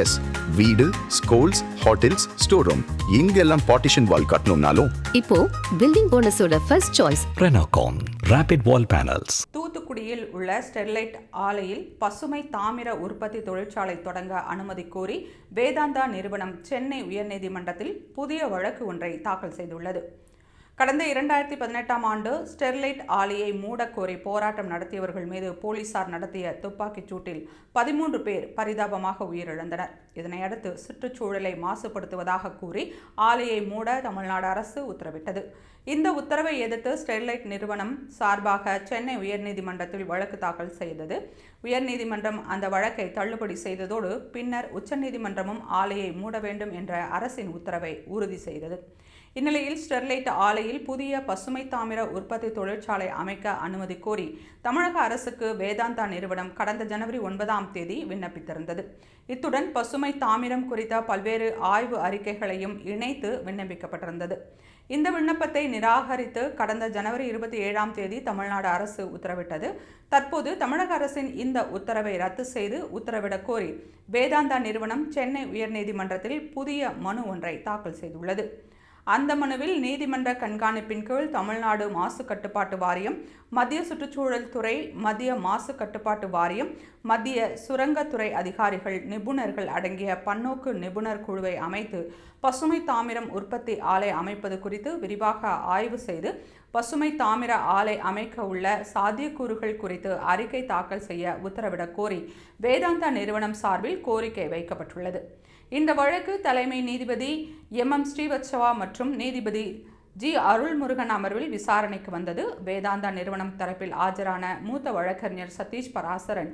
S வீடு schools hotels store room இங்கெல்லாம் partition wall கட்டணும்னாலும். இப்போ building போனஸோட first choice Renocon Rapid Wall Panels. தூத்துக்குடியில் உள்ள ஸ்டெர்லைட் ஆலையில் பசுமை தாமிர உற்பத்தி தொழிற்சாலை தொடங்க அனுமதி கோரி வேதாந்தா நிறுவனம் சென்னை உயர்நீதிமன்றத்தில் புதிய வழக்கு ஒன்றை தாக்கல் செய்துள்ளது. கடந்த இரண்டாயிரத்தி பதினெட்டாம் ஆண்டு ஸ்டெர்லைட் ஆலையை மூடக்கோரி போராட்டம் நடத்தியவர்கள் மீது போலீசார் நடத்திய துப்பாக்கிச் சூட்டில் பதிமூன்று பேர் பரிதாபமாக உயிரிழந்தனர். இதனையடுத்து சுற்றுச்சூழலை மாசுபடுத்துவதாக கூறி ஆலையை மூட தமிழ்நாடு அரசு உத்தரவிட்டது. இந்த உத்தரவை எதிர்த்து ஸ்டெர்லைட் நிறுவனம் சார்பாக சென்னை உயர்நீதிமன்றத்தில் வழக்கு தாக்கல் செய்தது. உயர்நீதிமன்றம் அந்த வழக்கை தள்ளுபடி செய்ததோடு பின்னர் உச்சநீதிமன்றமும் ஆலையை மூட வேண்டும் என்ற அரசின் உத்தரவை உறுதி செய்தது. இந்நிலையில் ஸ்டெர்லைட் ஆலையில் புதிய பசுமை தாமிர உற்பத்தி தொழிற்சாலை அமைக்க அனுமதி கோரி தமிழக அரசுக்கு வேதாந்தா நிறுவனம் கடந்த ஜனவரி ஒன்பதாம் தேதி விண்ணப்பித்திருந்தது. இத்துடன் பசுமை தாமிரம் குறித்த பல்வேறு ஆய்வு அறிக்கைகளையும் இணைத்து விண்ணப்பிக்கப்பட்டிருந்தது. இந்த விண்ணப்பத்தை நிராகரித்து கடந்த ஜனவரி இருபத்தி ஏழாம் தேதி தமிழ்நாடு அரசு உத்தரவிட்டது. தற்போது தமிழக அரசின் இந்த உத்தரவை ரத்து செய்து உத்தரவிடக் கோரி வேதாந்தா நிறுவனம் சென்னை உயர்நீதிமன்றத்தில் புதிய மனு ஒன்றை தாக்கல் செய்துள்ளது. அந்த மனுவில் நீதிமன்ற கண்காணிப்பின் கீழ் தமிழ்நாடு மாசு கட்டுப்பாட்டு வாரியம் மத்திய சுற்றுச்சூழல் துறை மத்திய மாசு கட்டுப்பாட்டு வாரியம் மத்திய சுரங்கத்துறை அதிகாரிகள் நிபுணர்கள் அடங்கிய பன்னோக்கு நிபுணர் குழுவை அமைத்து பசுமை தாமிரம் உற்பத்தி ஆலை அமைப்பது குறித்து விரிவாக ஆய்வு செய்து பசுமை தாமிர ஆலை அமைக்க உள்ள சாத்தியக்கூறுகள் குறித்து அறிக்கை தாக்கல் செய்ய உத்தரவிடக் கோரி வேதாந்தா நிறுவனம் சார்பில் கோரிக்கை வைக்கப்பட்டுள்ளது. இந்த வழக்கு தலைமை நீதிபதி எம் எம் ஸ்ரீவத்சவா மற்றும் நீதிபதி ஜி. அருள்முருகன் அமர்வில் விசாரணைக்கு வந்தது. வேதாந்தா நிறுவனம் தரப்பில் ஆஜரான மூத்த வழக்கறிஞர் சதீஷ் பராசரன்.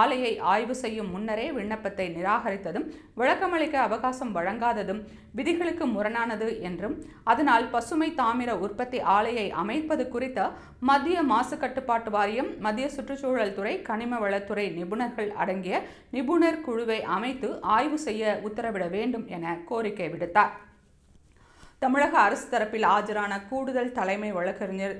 ஆலையை ஆய்வு செய்யும் முன்னரே விண்ணப்பத்தை நிராகரித்ததும் விளக்கமளிக்க அவகாசம் வழங்காததும் விதிகளுக்கு முரணானது என்றும் அதனால் பசுமை தாமிர உற்பத்தி ஆலையை அமைப்பது குறித்த மத்திய மாசு கட்டுப்பாட்டு வாரியம் மத்திய சுற்றுச்சூழல் துறை கனிம வளத்துறை நிபுணர்கள் அடங்கிய நிபுணர் குழுவை அமைத்து ஆய்வு செய்ய உத்தரவிட வேண்டும் என கோரிக்கை விடுத்தார். தமிழக அரசு தரப்பில் ஆஜரான கூடுதல் தலைமை வழக்கறிஞர்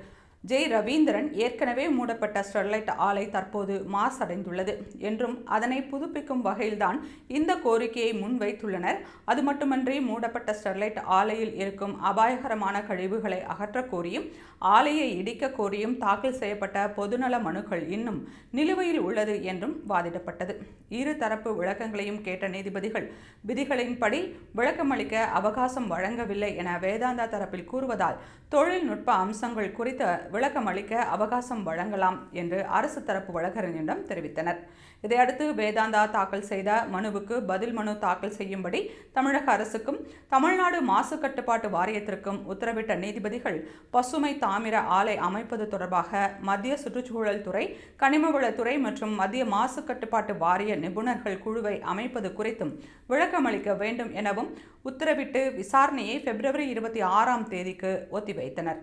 ஜெய் ரவீந்திரன் ஏற்கனவே மூடப்பட்ட ஸ்டெர்லைட் ஆலை தற்போது மாசடைந்துள்ளது என்றும் அதனை புதுப்பிக்கும் வகையில்தான் இந்த கோரிக்கையை முன்வைத்துள்ளனர். அது மட்டுமன்றி மூடப்பட்ட ஸ்டெர்லைட் ஆலையில் இருக்கும் அபாயகரமான கழிவுகளை அகற்றக் கோரியும் ஆலையை இடிக்க கோரியும் தாக்கல் செய்யப்பட்ட பொதுநல மனுக்கள் இன்னும் நிலுவையில் உள்ளது என்றும் வாதிடப்பட்டது. இரு தரப்பு விளக்கங்களையும் கேட்ட நீதிபதிகள் விதிகளின்படி விளக்கமளிக்க அவகாசம் வழங்கவில்லை என வேதாந்தா தரப்பில் கூறுவதால் தொழில்நுட்ப அம்சங்கள் குறித்த விளக்கம் அளிக்க அவகாசம் வழங்கலாம் என்று அரசு தரப்பு வழக்கறிஞரிடம் தெரிவித்தனர். இதையடுத்து வேதாந்தா தாக்கல் செய்த மனுவுக்கு பதில் மனு தாக்கல் செய்யும்படி தமிழக அரசுக்கும் தமிழ்நாடு மாசு கட்டுப்பாட்டு வாரியத்திற்கும் உத்தரவிட்ட நீதிபதிகள் பசுமை தாமிர ஆலை அமைப்பது தொடர்பாக மத்திய சுற்றுச்சூழல் துறை கனிமவளத்துறை மற்றும் மத்திய மாசு கட்டுப்பாட்டு வாரிய நிபுணர்கள் குழுவை அமைப்பது குறித்தும் விளக்கமளிக்க வேண்டும் எனவும் உத்தரவிட்டு விசாரணையை பிப்ரவரி இருபத்தி ஆறாம் தேதிக்கு ஒத்திவைத்தனர்.